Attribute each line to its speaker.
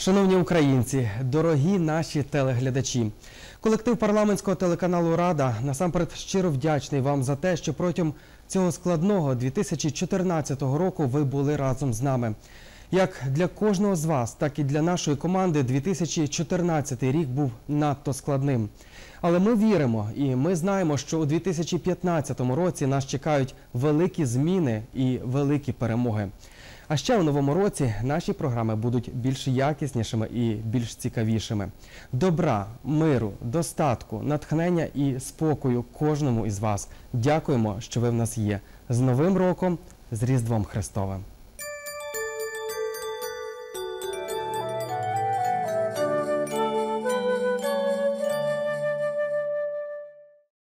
Speaker 1: Шановні українці, дорогі наші телеглядачі, колектив парламентського телеканалу Рада насамперед щиро вдячний вам за те, що протягом цього складного 2014 року ви були разом з нами. Як для кожного з вас, так і для нашої команди 2014 рік був надто складним. Але ми віримо і ми знаємо, що у 2015 році нас чекають великі зміни і великі перемоги. А ще у новому році наші програми будуть більш якіснішими і більш цікавішими. Добра, миру, достатку, натхнення і спокою кожному із вас. Дякуємо, що ви в нас є. З Новим роком, з Різдвом Христовим!